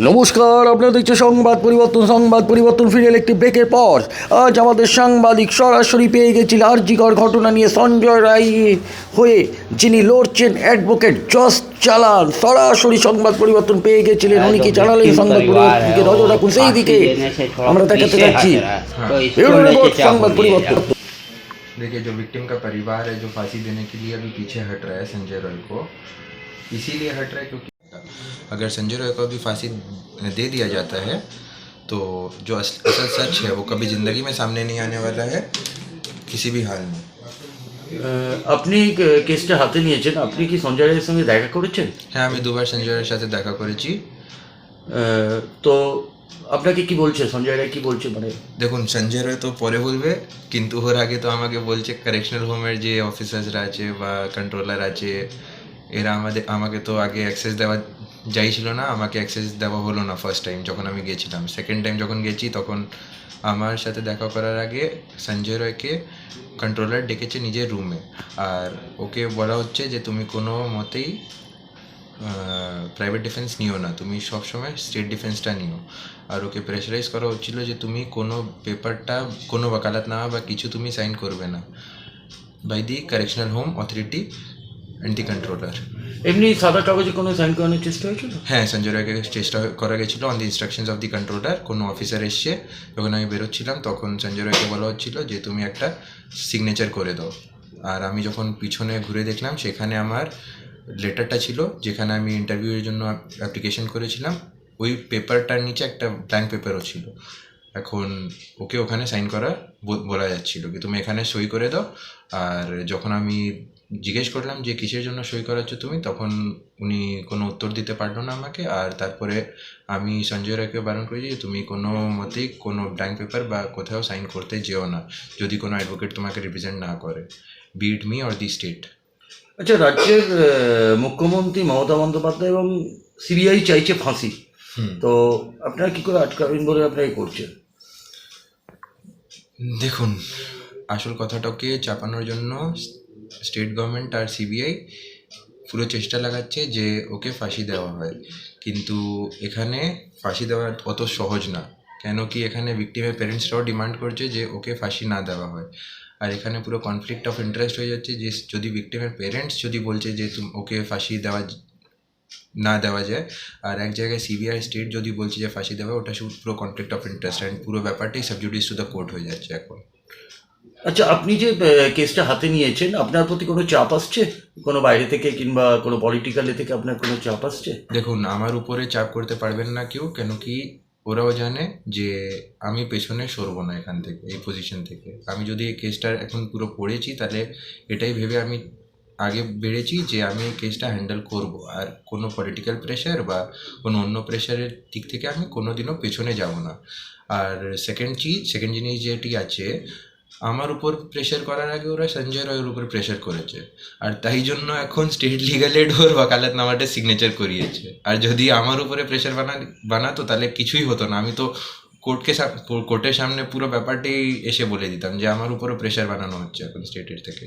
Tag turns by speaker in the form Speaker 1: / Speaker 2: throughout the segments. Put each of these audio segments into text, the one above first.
Speaker 1: নমস্কার আপনারা দেখছেন সংবাদ পরিবর্তন সংবাদ পরিবর্তন ফিরে একটি ব্রেকের পর আজ আমাদের সাংবাদিক সরাসরি পেয়ে গেছিল আরজিকর ঘটনা নিয়ে সঞ্জয় রায় হয়ে যিনি লড়ছেন অ্যাডভোকেট জস চালান সরাসরি সংবাদ পরিবর্তন পেয়ে গেছিলেন উনি কি জানালেন সংবাদ পরিবর্তন দিকে নজর রাখুন সেই দিকে আমরা দেখাতে যাচ্ছি ব্যুরো রিপোর্ট সংবাদ পরিবর্তন
Speaker 2: देखिए जो विक्टिम का परिवार है जो फांसी देने के लिए अभी पीछे हट रहा है संजय रॉय को इसीलिए हट रहा है क्योंकि अगर संजय रॉय को अभी फांसी दे दिया जाता है तो जो अस- असल सच है वो कभी ज़िंदगी में सामने नहीं आने वाला है किसी भी हाल में
Speaker 1: আপনি কেসটা হাতে নিয়েছেন আপনি কি সঞ্জয় রায়ের সঙ্গে দেখা করেছেন
Speaker 2: হ্যাঁ আমি দুবার সঞ্জয় রায়ের সাথে দেখা করেছি
Speaker 1: তো আপনাকে কি বলছে সঞ্জয় রায় কি বলছে মানে
Speaker 2: দেখুন সঞ্জয় রায় তো পরে বলবে কিন্তু ওর আগে তো আমাকে বলছে কারেকশনাল হোমের যে অফিসার্সরা আছে বা কন্ট্রোলার আছে এরা আমাদের আমাকে তো আগে অ্যাক্সেস দেওয়া যাই ছিল না, আমাকে অ্যাক্সেস দেওয়া হলো না ফার্স্ট টাইম যখন আমি গেছিলাম। সেকেন্ড টাইম যখন গেছি, তখন আমার সাথে দেখা করার আগে সঞ্জয় রয়কে কন্ট্রোলার ডেকেছে নিজের রুমে আর ওকে বলা হচ্ছে যে, তুমি কোনো মতেই প্রাইভেট ডিফেন্স নিও না। তুমি সবসময় স্টেট ডিফেন্সটা নিও। আর ওকে প্রেশারাইজ করা হচ্ছিল যে, তুমি কোনো পেপারটা কোনো ওকালাতনামা বা কিছু তুমি সাইন করবে না। By the correctional home authority anti controller
Speaker 1: এমনি সাদা কাগজে কোনো সাইন করানোর চেষ্টা হয়েছিল?
Speaker 2: হ্যাঁ সঞ্জয় রায়কে চেষ্টা করা গেছিল on the instructions of the controller কোনো অফিসার এসছে যখন আমি বেরোচ্ছিলাম তখন সঞ্জয় রায়কে বলা হচ্ছিল যে তুমি একটা সিগনেচার করে দাও। আর আমি যখন পিছনে ঘুরে দেখলাম সেখানে আমার লেটারটা ছিল যেখানে আমি ইন্টারভিউয়ের জন্য অ্যাপ্লিকেশন করেছিলাম। ওই পেপারটার নিচে একটা ব্ল্যাঙ্ক পেপারও ছিল। এখন ওকে ওখানে সাইন করা বলা যাচ্ছিল কি তুমি এখানে সই করে দাও। আর যখন আমি জিজ্ঞেস করলাম যে কিসের জন্য সই করাচ্ছ তুমি? তখন উনি কোনো উত্তর দিতে পারল না আমাকে। আর তারপরে আমি সঞ্জয় রায়কে বারণ করেছি যে তুমি কোনো মতেই কোনো ব্ল্যাঙ্ক পেপার বা কোথাও সাইন করতে যেও না যদি কোনো অ্যাডভোকেট তোমাকে রিপ্রেজেন্ট না করে। Be it me or the state
Speaker 1: আচ্ছা রাজ্যের মুখ্যমন্ত্রী মমতা বন্দ্যোপাধ্যায় এবং সিবিআই চাইছে ফাঁসি। তো আপনারা কী করে আটকাবেন বলে আপনারা করছেন?
Speaker 2: দেখুন আসল কথাটাকে চাপানোর জন্য স্টেট গভর্নমেন্ট আর সিবিআই পুরো চেষ্টা লাগাচ্ছে যে ওকে ফাঁসি দেওয়া হয়। কিন্তু এখানে ফাঁসি দেওয়া অত সহজ না। কেন কি এখানে ভিক্টিমের প্যারেন্টসরাও ডিমান্ড করছে যে ওকে ফাঁসি না দেওয়া হয়। আর এখানে পুরো কনফ্লিক্ট অফ ইন্টারেস্ট হয়ে যাচ্ছে যে যদি ভিক্টিমের পেরেন্টস যদি বলছে যে ওকে ফাঁসি দেওয়া না দেওয়া যায়, আর এক জায়গায় সিবিআই স্টেট যদি বলছে যে ফাঁসি দেওয়া ওটা পুরো কনফ্লিক্ট অফ ইন্টারেস্ট অ্যান্ড পুরো ব্যাপারটাই সাবজুডিস টু দ্য কোর্ট হয়ে যাচ্ছে এখন।
Speaker 1: আচ্ছা আপনি যে কেসটা হাতে নিয়েছেন, আপনার প্রতি কোনো চাপ আসছে? কোনো বাইরে থেকে কিংবা কোনো পলিটিক্যাল থেকে আপনার কোনো চাপ আসছে?
Speaker 2: দেখুন, আমার উপরে চাপ করতে পারবেন না কেউ, কেন কি ওরাও জানে যে আমি পেছনে সরবো না এখান থেকে, এই পজিশন থেকে। আমি যদি এই কেসটা এখন পুরো পড়েছি, তাহলে এটাই ভেবে আমি আগে বেড়েছি যে আমি এই কেসটা হ্যান্ডেল করব। আর কোনো পলিটিক্যাল প্রেশার বা কোনো অন্য প্রেশারের দিক থেকে আমি কোনোদিনও পেছনে যাব না। আর সেকেন্ড চিজ সেকেন্ড জিনিস যেটি আছে আমার উপর প্রেশার করার আগে ওরা সঞ্জয় রায়ের উপর প্রেশার করেছে। আর তাই জন্য এখন স্টেট লিগাল এড ওর ওয়াকালতনামাটা সিগনেচার করিয়েছে। আর যদি আমার উপরে প্রেশার বানা, বানাতো, তাহলে কিছুই হতো না। আমি তো কোর্টকে কোর্টের সামনে পুরো ব্যাপারটাই এসে বলে দিতাম যে আমার উপরও প্রেশার বানানো হচ্ছে এখন স্টেটের থেকে।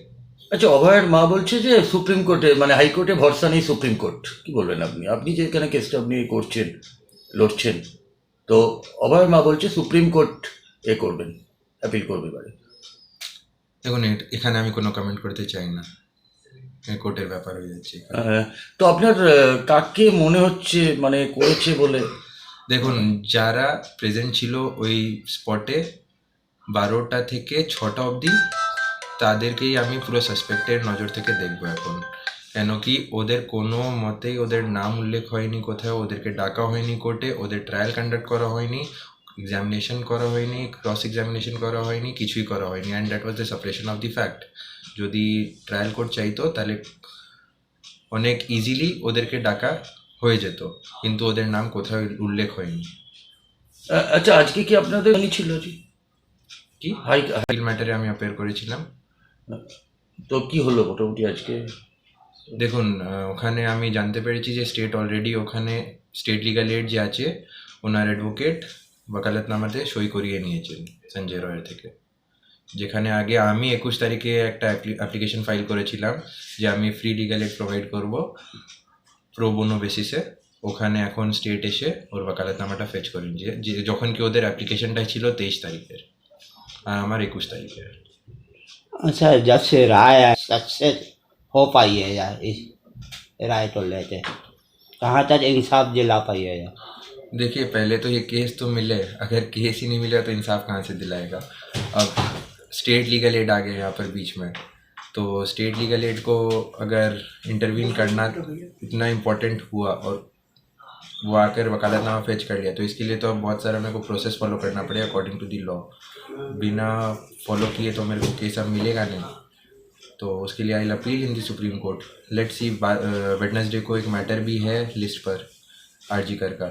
Speaker 1: আচ্ছা অভয়ের মা বলছে যে সুপ্রিম কোর্টে মানে হাইকোর্টে ভরসা নেই সুপ্রিম কোর্ট। কি বলবেন আপনি? আপনি যে এখানে কেসটা আপনি করছেন, লড়ছেন, তো অভয়ের মা বলছে সুপ্রিম কোর্ট এ করবেন অ্যাপিল করবে এবারে।
Speaker 2: দেখুন এখানে আমি কোনো কমেন্ট করতে চাই না। কোর্টের ব্যাপার হয়ে যাচ্ছে।
Speaker 1: তো আপনার কাকে মনে হচ্ছে মানে করেছে বলে?
Speaker 2: দেখুন যারা প্রেজেন্ট ছিল ওই স্পটে বারোটা থেকে ছটা অবধি তাদেরকেই আমি পুরো সাসপেক্টের নজর থেকে দেখব এখন। কেন কি ওদের কোনো মতেই ওদের নাম উল্লেখ হয়নি কোথাও ওদেরকে ডাকা হয়নি কোর্টে ওদের ট্রায়াল কন্ডাক্ট করা হয়নি এক্সামিনেশন করা হয়নি ক্রস এক্সামিনেশন করা হয়নি কিছুই করা হয়নি। And that was the suppression of the fact যদি ট্রায়াল কোর্ট চাইতো তাহলে অনেক ইজিলি ওদেরকে ডাকা হয়ে যেত। কিন্তু ওদের নাম কোথাও উল্লেখ হয়নি।
Speaker 1: আচ্ছা আজকে কি আপনাদের ছিল
Speaker 2: কি?
Speaker 1: হাই
Speaker 2: হাইল ম্যাটারে আমি অ্যাপেয়ার করেছিলাম।
Speaker 1: তো কি হলো মোটামুটি আজকে?
Speaker 2: দেখুন ওখানে আমি জানতে পেরেছি যে স্টেট অলরেডি ওখানে স্টেট লিগাল এড যে আছে ওনার অ্যাডভোকেট ওকালতনামাতে সই করিয়ে নিয়েছেন সঞ্জয় রয়ের থেকে যেখানে আগে আমি একুশ তারিখে একটা অ্যাপ্লিকেশন ফাইল করেছিলাম যে আমি ফ্রি লিগাল এড প্রোভাইড করব প্রো বোনো বেসিসে ওখানে এখন স্টেট এসে ওর ওয়াকালতনামাটা ফেচ করে নিয়ে যে যখন কি ওদের অ্যাপ্লিকেশনটা ছিল তেইশ তারিখের আর আমার একুশ তারিখের
Speaker 3: अच्छा जब से राय सक्सेस हो पाई है यार इस राय को लेते कहाँ तक इंसाफ दिला पाई है यार
Speaker 2: देखिए, पहले तो ये केस तो मिले। अगर केस ही नहीं मिला तो इंसाफ कहाँ से दिलाएगा? अब स्टेट लीगल एड आ गए यहाँ पर बीच में। तो स्टेट लीगल एड को अगर इंटरवीन करना इतना इम्पोर्टेंट हुआ और वो आकर वकालतनामा फेच कर लिया तो इसके लिए तो अब बहुत सारा मेरे को प्रोसेस फॉलो करना पड़ेगा अकॉर्डिंग टू दी लॉ बिना फॉलो किए तो मेरे को केस अब मिलेगा नहीं। तो उसके लिए I appeal in the supreme court let see Wednesday को एक मैटर भी है लिस्ट पर आरजी कर का।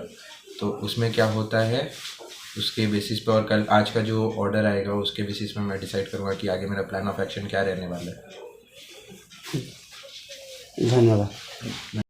Speaker 2: तो उसमें क्या होता है, उसके बेसिस पे और कल, आज का जो ऑर्डर आएगा, उसके बेसिस पे मैं डिसाइड करूँगा कि आगे मेरा प्लान ऑफ़ एक्शन क्या रहने वाला है।
Speaker 3: धन्यवाद।